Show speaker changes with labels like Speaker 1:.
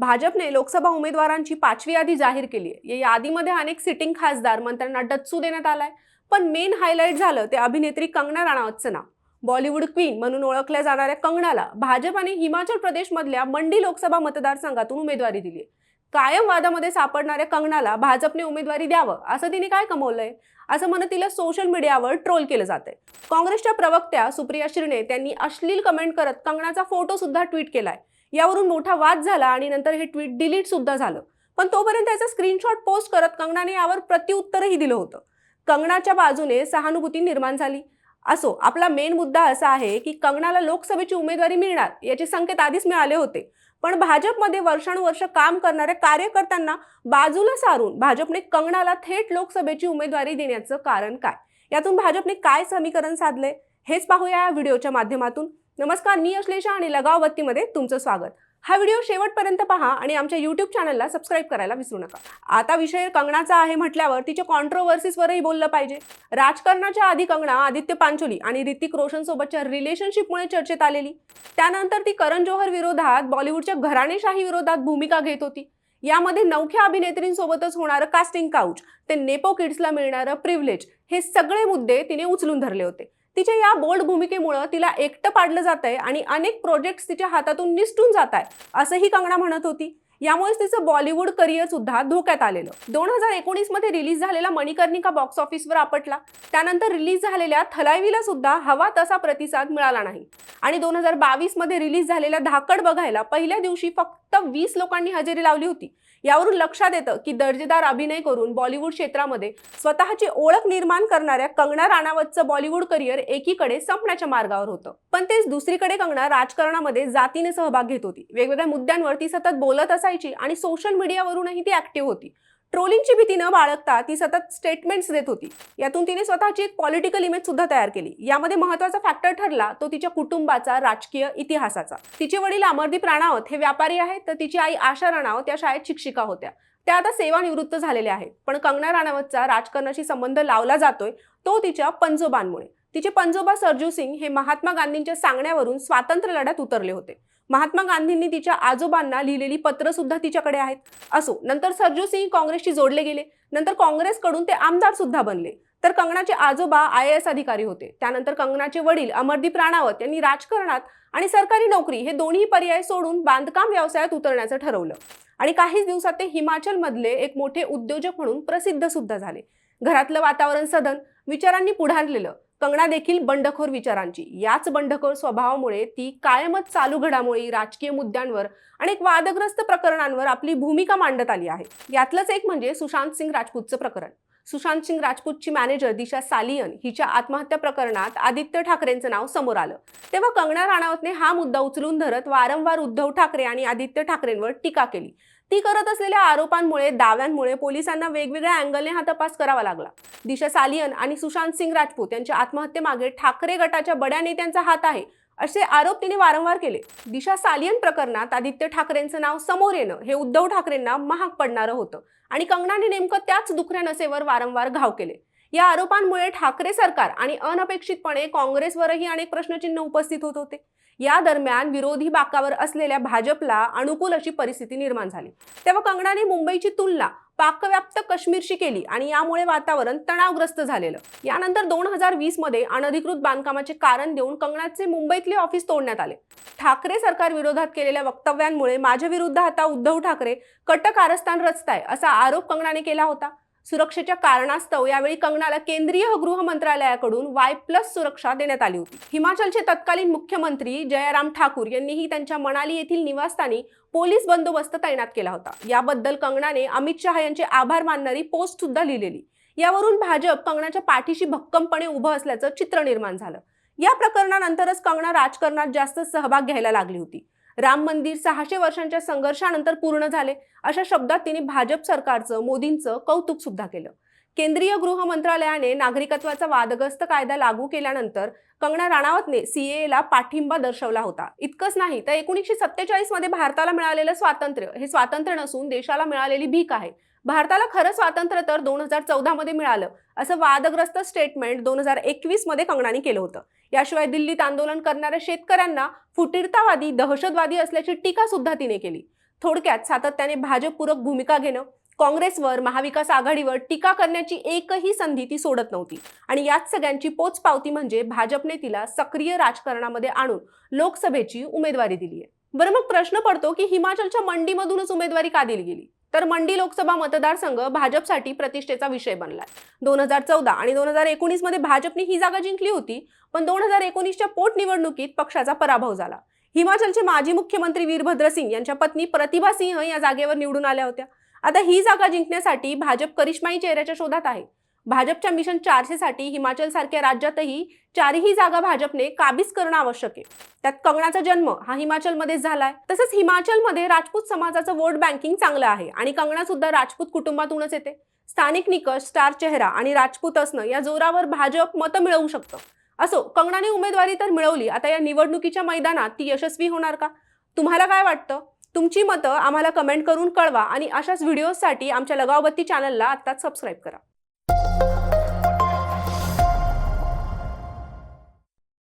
Speaker 1: भाजपने लोकसभा उमेदवारांची पाचवी यादी जाहीर केली आहे या यादीमध्ये अनेक सिटिंग खासदार मंत्र्यांना डच्चू देण्यात आलाय. पण मेन हायलाईट झालं ते अभिनेत्री कंगना राणावतचं नाव. बॉलिवूड क्वीन म्हणून ओळखल्या जाणाऱ्या कंगनाला भाजपाने हिमाचल प्रदेशमधल्या मंडी लोकसभा मतदारसंघातून उमेदवारी दिली कायम वादामध्ये सापडणाऱ्या कंगनाला भाजपने उमेदवारी द्यावं असं तिने काय कमवलंय? असं म्हणत तिला सोशल मीडियावर ट्रोल केलं जातंय. काँग्रेसच्या प्रवक्त्या सुप्रिया शिर्णे त्यांनी अश्लील कमेंट करत कंगनाचा फोटो सुद्धा ट्विट केलाय. यावरून मोठा वाद झाला आणि नंतर हे ट्विट डिलीट सुद्धा झालं. पण तोपर्यंत त्याचा स्क्रीनशॉट पोस्ट करत कंगनाने यावर प्रत्युत्तरही दिलं होतं. कंगनाच्या बाजूने सहानुभूती निर्माण झाली. असो आपला मेन मुद्दा असा आहे की कंगनाला लोकसभेची उमेदवारी मिळणार याचे संकेत आधीच मिळाले होते. पण भाजपमध्ये वर्षानुवर्ष काम करणाऱ्या कार्यकर्त्यांना बाजूला सारून भाजपने कंगनाला थेट लोकसभेची उमेदवारी देण्याचं कारण काय? यातून भाजपने काय समीकरण साधले हेच पाहूया या व्हिडिओच्या माध्यमातून. नमस्कार मी अश्लेषा आणि लगाव बत्तीमध्ये तुमचं स्वागत. हा व्हिडिओ शेवटपर्यंत पहा आणि आमच्या यूट्यूब चॅनलला सबस्क्राईब करायला विसरू नका. आता विषय कंगनाचा आहे म्हटल्यावर तिच्या कॉन्ट्रोवर्सीसवरही बोललं पाहिजे. राजकारणाच्या आधी कंगना आदित्य पांचोली आणि ऋतिक रोशन सोबतच्या रिलेशनशिपमुळे चर्चेत आलेली. त्यानंतर ती करण जोहर विरोधात बॉलिवूडच्या घराणेशाही विरोधात भूमिका घेत होती. यामध्ये नवख्या अभिनेत्रींसोबतच होणारं कास्टिंग काउच ते नेपो किड्सला मिळणारं प्रिव्हिलेज हे सगळे मुद्दे तिने उचलून धरले होते. तिच्या या बोल्ड भूमिकेमुळं तिला एकटं पाडलं जात आहे आणि अनेक प्रोजेक्ट्स तिच्या हातातून निसटून जात आहे असंही कंगना म्हणत होती. यामुळेच तिचं बॉलिवूड करिअर सुद्धा धोक्यात आलेलं. दोन हजार एकोणीसमध्ये रिलीज झालेला मणिकर्णिका बॉक्स ऑफिसवर आपटला. त्यानंतर रिलीज झालेल्या थलाईवीला सुद्धा हवा तसा प्रतिसाद मिळाला नाही. आणि दोन हजार बावीसमध्ये रिलीज झालेल्या धाकड बघायला पहिल्या दिवशी फक्त वीस लोकांनी हजेरी लावली होती. यावरून लक्षात येतं की दर्जेदार अभिनय करून बॉलिवूड क्षेत्रामध्ये स्वतःची ओळख निर्माण करणाऱ्या कंगना राणावतचं बॉलिवूड करिअर एकीकडे संपण्याच्या मार्गावर होतं. पण तेच दुसरीकडे कंगना राजकारणामध्ये जातीने सहभाग घेत होती. वेगवेगळ्या मुद्द्यांवर ती सतत बोलत असायची. आणि सोशल मीडियावरूनही ती ऍक्टिव्ह होती. ट्रोलिंगची भीती न बाळगता ती सतत स्टेटमेंट्स देत होती. यातून तिने स्वतःची एक पॉलिटिकल इमेज सुद्धा तयार केली. यामध्ये महत्त्वाचा फॅक्टर ठरला तो तिच्या कुटुंबाचा राजकीय इतिहासाचा. तिचे वडील अमरदीप राणावत हे व्यापारी आहेत तर तिची आई आशा राणावत त्या शाळेत शिक्षिका होत्या. त्या आता सेवानिवृत्त झालेल्या आहेत. पण कंगना राणावतचा राजकारणाशी संबंध लावला जातोय तो तिच्या पंजोबांमुळे. तिचे पंजोबा सरजू सिंग हे महात्मा गांधींच्या सांगण्यावरून स्वातंत्र्य लढ्यात उतरले होते. महात्मा गांधींनी तिच्या आजोबांना लिहिलेली पत्र सुद्धा तिच्याकडे आहेत. असो नंतर सरजू सिंग काँग्रेसशी जोडले गेले. नंतर काँग्रेसकडून ते आमदार सुद्धा बनले. तर कंगनाचे आजोबा आय एस अधिकारी होते. त्यानंतर कंगनाचे वडील अमरदीप राणावत यांनी राजकारणात आणि सरकारी नोकरी हे दोन्ही पर्याय सोडून बांधकाम व्यवसायात उतरण्याचं ठरवलं. आणि काहीच दिवसात ते हिमाचलमधले एक मोठे उद्योजक म्हणून प्रसिद्ध सुद्धा झाले. घरातलं वातावरण सदन विचारांनी पुढारलेलं. कंगना देखील बंडखोर विचारांची. याच बंडखोर स्वभावामुळे ती कायमच चालू घडामोडी राजकीय मुद्द्यांवर अनेक वादग्रस्त प्रकरणांवर आपली भूमिका मांडत आली आहे. यातलंच एक म्हणजे सुशांत सिंग राजपूतचं प्रकरण. सुशांत सिंग राजपूतची मॅनेजर दिशा सालियन हिच्या आत्महत्या प्रकरणात आदित्य ठाकरेंचं नाव समोर आलं. तेव्हा कंगना राणावतने हा मुद्दा उचलून धरत वारंवार उद्धव ठाकरे आणि आदित्य ठाकरेंवर टीका केली. ती करत असलेल्या आरोपांमुळे दाव्यांमुळे पोलिसांना वेगवेगळ्या अँगलने हा तपास करावा लागला. दिशा सालियन आणि सुशांत सिंग राजपूत यांच्या आत्महत्येमागे ठाकरे गटाच्या बड्या नेत्यांचा हात आहे असे आरोप तिने वारंवार केले. दिशा सालियन प्रकरणात आदित्य ठाकरेंचं नाव समोर येणं हे उद्धव ठाकरेंना महाग पडणारं होतं आणि कंगनाने नेमकं त्याच दुखऱ्या नसेवर वारंवार घाव केले. या आरोपांमुळे ठाकरे सरकार आणि अनपेक्षितपणे काँग्रेसवरही अनेक प्रश्नचिन्ह उपस्थित होत होते. या दरम्यान विरोधी बाकावर असलेल्या भाजपला अनुकूल अशी परिस्थिती निर्माण झाली. तेव्हा कंगनाने मुंबईची तुलना पाकव्याप्त काश्मीरशी केली आणि यामुळे वातावरण तणावग्रस्त झालेलं. यानंतर दोन हजार वीसमध्ये अनधिकृत बांधकामाचे कारण देऊन कंगनाचे मुंबईतले ऑफिस तोडण्यात आले. ठाकरे सरकार विरोधात केलेल्या वक्तव्यांमुळे माझ्या विरुद्ध आता उद्धव ठाकरे कटकारस्थान रचताय असा आरोप कंगनाने केला होता. सुरक्षेच्या कारणास्तव यावेळी कंगनाला केंद्रीय गृह मंत्रालयाकडून वाय प्लस सुरक्षा देण्यात आली होती. हिमाचलचे तत्कालीन मुख्यमंत्री जयराम ठाकूर यांनीही त्यांच्या मनाली येथील निवासस्थानी पोलीस बंदोबस्त तैनात केला होता. याबद्दल कंगनाने अमित शहा यांचे आभार मानणारी पोस्ट सुद्धा लिहिलेली. यावरून भाजप कंगनाच्या पाठीशी भक्कमपणे उभं असल्याचं चित्र निर्माण झालं. या प्रकरणानंतरच कंगना राजकारणात जास्त सहभाग घ्यायला लागली होती. राम मंदिर सहाशे वर्षांच्या संघर्षानंतर पूर्ण झाले. अशा शब्दात तिने भाजप सरकारचं मोदींचं कौतुक सुद्धा केलं. केंद्रीय गृह मंत्रालयाने नागरिकत्वाचा वादग्रस्त कायदा लागू केल्यानंतर कंगना राणावतने सीएला पाठिंबा दर्शवला होता. इतकंच नाही तर एकोणीसशे सत्तेचाळीसमध्ये भारताला मिळालेलं स्वातंत्र्य हे स्वातंत्र्य नसून देशाला मिळालेली भीक आहे. भारताला खरं स्वातंत्र्य तर दोन हजार चौदामध्ये मिळालं. असं वादग्रस्त स्टेटमेंट दोन हजार एकवीसमध्ये कंगनाने केलं होतं. याशिवाय दिल्लीत आंदोलन करणाऱ्या शेतकऱ्यांना फुटीरतावादी दहशतवादी असल्याची टीका सुद्धा तिने केली. थोडक्यात सातत्याने भाजपपूरक भूमिका घेणं काँग्रेसवर महाविकास आघाडीवर टीका करण्याची एकही संधी ती सोडत नव्हती. आणि याच सगळ्यांची पोचपावती म्हणजे भाजपने तिला सक्रिय राजकारणामध्ये आणून लोकसभेची उमेदवारी दिली आहे बरं मग प्रश्न पडतो की हिमाचलच्या मंडीमधूनच उमेदवारी का दिली गेली? तर मंडी लोकसभा मतदारसंघ भाजपसाठी प्रतिष्ठेचा विषय बनलाय. दोन हजार चौदा आणि दोन हजार एकोणीसमध्ये भाजपने ही जागा जिंकली होती पण दोन हजार एकोणीसच्या पोटनिवडणुकीत पक्षाचा पराभव झाला. हिमाचलचे माजी मुख्यमंत्री वीरभद्र सिंग यांच्या पत्नी प्रतिभा सिंह या जागेवर निवडून आल्या होत्या. आता ही जागा जिंकण्यासाठी भाजप करिश्माई चेहऱ्याच्या शोधात आहे. भाजपच्या मिशन चारशेसाठी हिमाचलसारख्या राज्यातही चारही जागा भाजपने काबीज करणं आवश्यक आहे. त्यात कंगनाचा जन्म हा हिमाचलमध्ये झालाय. तसंच हिमाचलमध्ये राजपूत समाजाचं वोट बँकिंग चांगलं आहे आणि कंगणा सुद्धा राजपूत कुटुंबातूनच येते. स्थानिक निकष स्टार चेहरा आणि राजपूत असणं या जोरावर भाजप मतं मिळवू शकतं. असो कंगनाने उमेदवारी तर मिळवली आता या निवडणुकीच्या मैदानात ती यशस्वी होणार का? तुम्हाला काय वाटतं? तुमची मतं आम्हाला कमेंट करून कळवा आणि अशाच व्हिडिओजसाठी आमच्या लगावबत्ती चॅनलला आत्ताच सबस्क्राईब करा.